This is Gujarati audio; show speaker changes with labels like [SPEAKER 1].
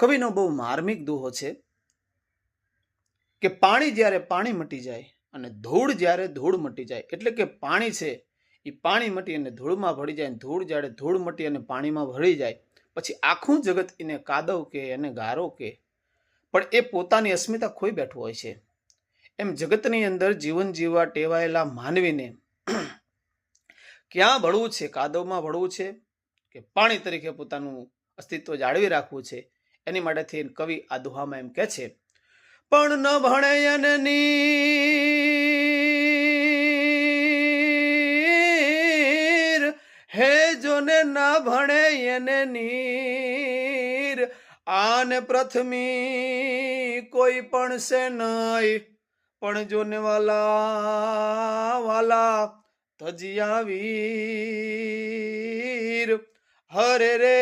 [SPEAKER 1] કવિનો બહુ માર્મિક દુહો છે કે પાણી જ્યારે પાણી મટી જાય અને ધૂળ જ્યારે ધૂળ મટી જાય, એટલે કે પાણી છે એ પાણી મટી અને ધૂળમાં ભળી જાય અને ધૂળ જ્યારે ધૂળ મટી અને પાણીમાં ભળી જાય, પછી આખું જગત એને કાદવ કે એને ગારો કે. પણ એ પોતાની અસ્મિતા ખોઈ બેઠું હોય છે. એમ જગતની અંદર જીવન જીવવા ટેવાયેલા માનવીને ક્યાં ભળવું છે, કાદવમાં ભળવું છે, કે પાણી તરીકે પોતાનું અસ્તિત્વ જાળવી રાખવું છે એની માટેથી કવિ આ દુહામાં એમ કહે છે, પણ ન ભણે એને નીર હે જોને ના ભણે એને નીર આને પ્રથમી કોઈ પણ છે નહીં પણ જોને વાલા વાલા તજિયા વીર હરે રે